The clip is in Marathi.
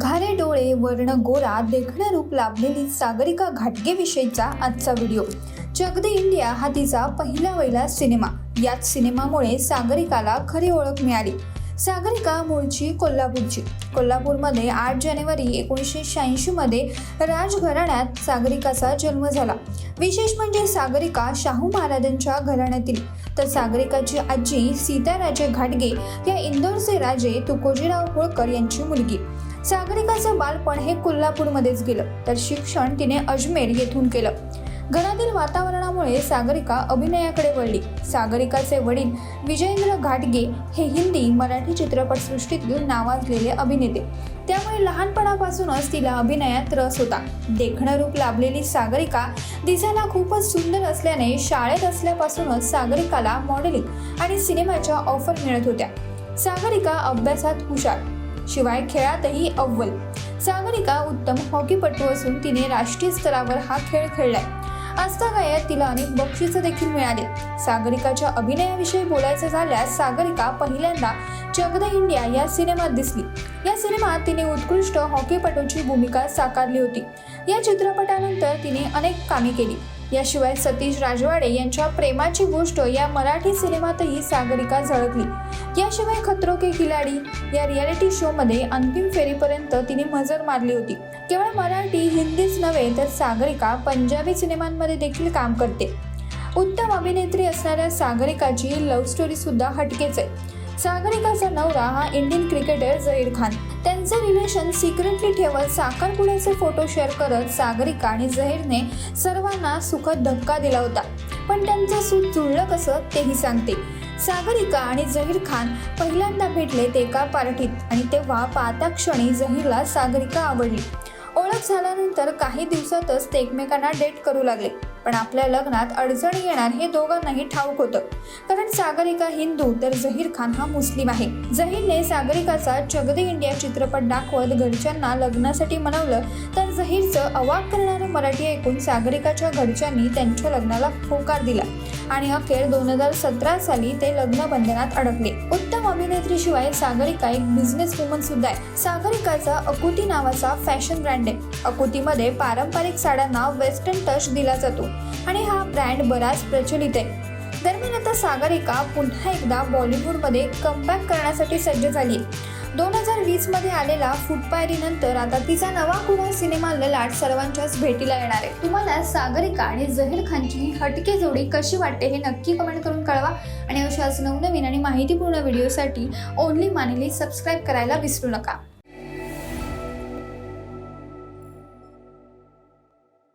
घारे डोळे वर्ण गोरा देखणं रूप लाभलेली सागरिका घाटगेविषयीचा आजचा व्हिडिओ. जगद इंडिया हा तिचा पहिला वहिला सिनेमा. याच सिनेमामुळे सागरिकाला खरी ओळख मिळाली. सागरिका मूळची कोल्हापूरची. कोल्हापूरमध्ये आठ जानेवारी एकोणीसशे शहाऐंशीमध्ये राजघराण्यात सागरिकाचा जन्म झाला. विशेष म्हणजे सागरिका शाहू महाराजांच्या घराण्यातील. तर सागरिकाची आजी सीताराजे घाटगे या इंदोरचे राजे तुकोजीराव होळकर यांची मुलगी. सागरिकाचं बालपण हे कोल्हापूरमध्येच गेलं तर शिक्षण तिने अजमेर येथून केलं. घरातील वातावरणामुळे सागरिका अभिनयाकडे वळली. सागरिकाचे वडील विजयेंद्र घाटगे हे हिंदी मराठी चित्रपटसृष्टीतील नावाजलेले अभिनेते. त्यामुळे लहानपणापासूनच तिला अभिनयात रस होता. देखणं रूप लाभलेली सागरिका दिसायला खूपच सुंदर असल्याने शाळेत असल्यापासूनच सागरिकाला मॉडेलिंग आणि सिनेमाच्या ऑफर मिळत होत्या. सागरिका अभ्यासात हुशार. शिवाय खेळातही अव्वल. सागरिका उत्तम हॉकीपटू असून तिने राष्ट्रीय स्तरावर हा खेळ खेळलाय. आजतागायत तिला अनेक बक्षीस देखील मिळाले. सागरिकाच्या अभिनयाविषयी बोलायचं झाल्यास सागरिका पहिल्यांदा जगद इंडिया या सिनेमात दिसली. या सिनेमात तिने उत्कृष्ट हॉकीपटूची भूमिका साकारली होती. या चित्रपटानंतर तिने अनेक कामे केली. याशिवाय सतीश राजवाडे यांच्या प्रेमाची गोष्ट या मराठी सिनेमातही सागरिका झळकली. याशिवाय खतरो के खिलाडी या रियालिटी शोमध्ये अंतिम फेरीपर्यंत तिने मजर मारली होती. केवळ मराठी हिंदीच नव्हे तर सागरिका पंजाबी सिनेमांमध्ये देखील काम करते. उत्तम अभिनेत्री असणाऱ्या सागरिकाची लव्ह स्टोरी सुद्धा हटकेच आहे. सागरिकाचा नवरा हा इंडियन क्रिकेटर झहीर खान. त्यांचे रिलेशन सिक्रेटली ठेवत साखरपुड्याचे फोटो शेअर करत सागरिका आणि झहीरने सर्वांना सुखद धक्का दिला होता. पण त्यांचं सूत जुळलं कसं तेही सांगते. सागरिका आणि झहीर खान पहिल्यांदा भेटले ते एका पार्टीत आणि तेव्हा पाहता क्षणी झहीरला सागरिका आवडली. ओळख झाल्यानंतर काही दिवसातच ते एकमेकांना डेट करू लागले. पण आपल्या लग्नात अडचणी येणार हे दोघांनाही ठाऊक होतं. कारण सागरिका हिंदू तर झहीर खान हा मुस्लिम आहे. झहीरने सागरिकाचा चगदे इंडिया चित्रपट दाखवत घरच्यांना लग्नासाठी मनवलं तर झहीरचं अवाक करणारं मराठी ऐकून सागरिकाच्या घरच्यांनी त्यांच्या लग्नाला होकार दिला आणि अखेर दोन हजार सतरा साली ते लग्न बंधनात अडकले. उत्तम अभिनेत्रीशिवाय सागरिका एक बिझनेस वुमन सुद्धा आहे. सागरिकाचा अकुती नावाचा फॅशन ब्रँड आहे. अकुतीमध्ये पारंपरिक साड्यांना वेस्टर्न टच दिला जातो. आणि हा ब्रँड बराच प्रचलित आहे. दरम्यान आता सागरिका पुन्हा एकदा बॉलिवूडमध्ये कमबॅक करण्यासाठी सज्ज झाली दोन हजार वीसमध्ये आलेला फुटपायरीनंतर आता तिचा नवा कुणा सिनेमा ललाट सर्वांच्याच भेटीला येणार आहे. तुम्हाला सागरिका आणि झहीर खानची ही हटके जोडी कशी वाटते हे नक्की कमेंट करून कळवा. आणि अशाच नवनवीन आणि माहितीपूर्ण व्हिडिओसाठी ओनली मानली सबस्क्राईब करायला विसरू नका.